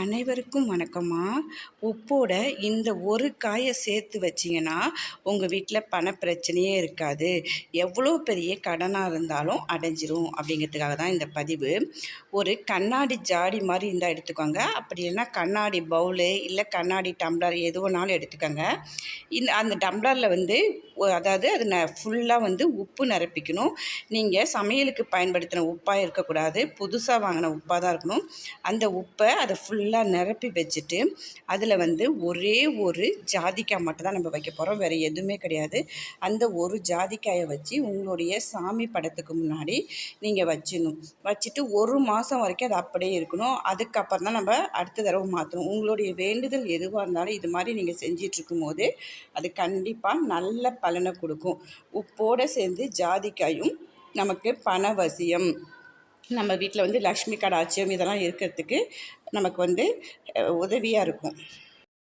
அனைவருக்கும் வணக்கம்மா. உப்போட இந்த ஒரு காயை சேர்த்து வச்சிங்கன்னா உங்கள் வீட்டில் பண பிரச்சனையே இருக்காது. எவ்வளோ பெரிய கடனாக இருந்தாலும் அடைஞ்சிரும் அப்படிங்கிறதுக்காக தான் இந்த பதிவு. ஒரு கண்ணாடி ஜாடி மாதிரி இருந்தால் எடுத்துக்கோங்க. அப்படி இல்லைன்னா கண்ணாடி பவுலு இல்லை கண்ணாடி டம்ளர் எது வேணாலும் எடுத்துக்கோங்க. இந்த அந்த டம்ளரில் வந்து அதாவது அது ந ஃபுல்லாக வந்து உப்பு நிரப்பிக்கணும். நீங்கள் சமையலுக்கு பயன்படுத்தின உப்பாக இருக்கக்கூடாது. புதுசாக வாங்கின உப்பாக தான் இருக்கணும். அந்த உப்பை அதை ஃபுல் ஃபுல்லாக நிரப்பி வச்சுட்டு அதில் வந்து ஒரே ஒரு ஜாதிக்காய் மட்டும் தான் நம்ம வைக்க போகிறோம் வேறு எதுவுமே கிடையாது. அந்த ஒரு ஜாதிக்காயை வச்சு உங்களுடைய சாமி படத்துக்கு முன்னாடி நீங்கள் வச்சிடணும். வச்சுட்டு ஒரு மாதம் வரைக்கும் அது அப்படியே இருக்கணும். அதுக்கப்புறம் தான் நம்ம அடுத்த தடவை மாற்றணும் உங்களுடைய வேண்டுதல் எதுவாக இருந்தாலும் இது மாதிரி நீங்கள் செஞ்சிட்ருக்கும் போது அது கண்டிப்பாக நல்ல பலனை கொடுக்கும். உப்போடு சேர்ந்து ஜாதிக்காயும் நமக்கு பணவசியம். நம்ம வீட்டில் வந்து லக்ஷ்மி கடாட்சியம் இதெல்லாம் இருக்கிறதுக்கு நமக்கு வந்து உதவியாக இருக்கும்.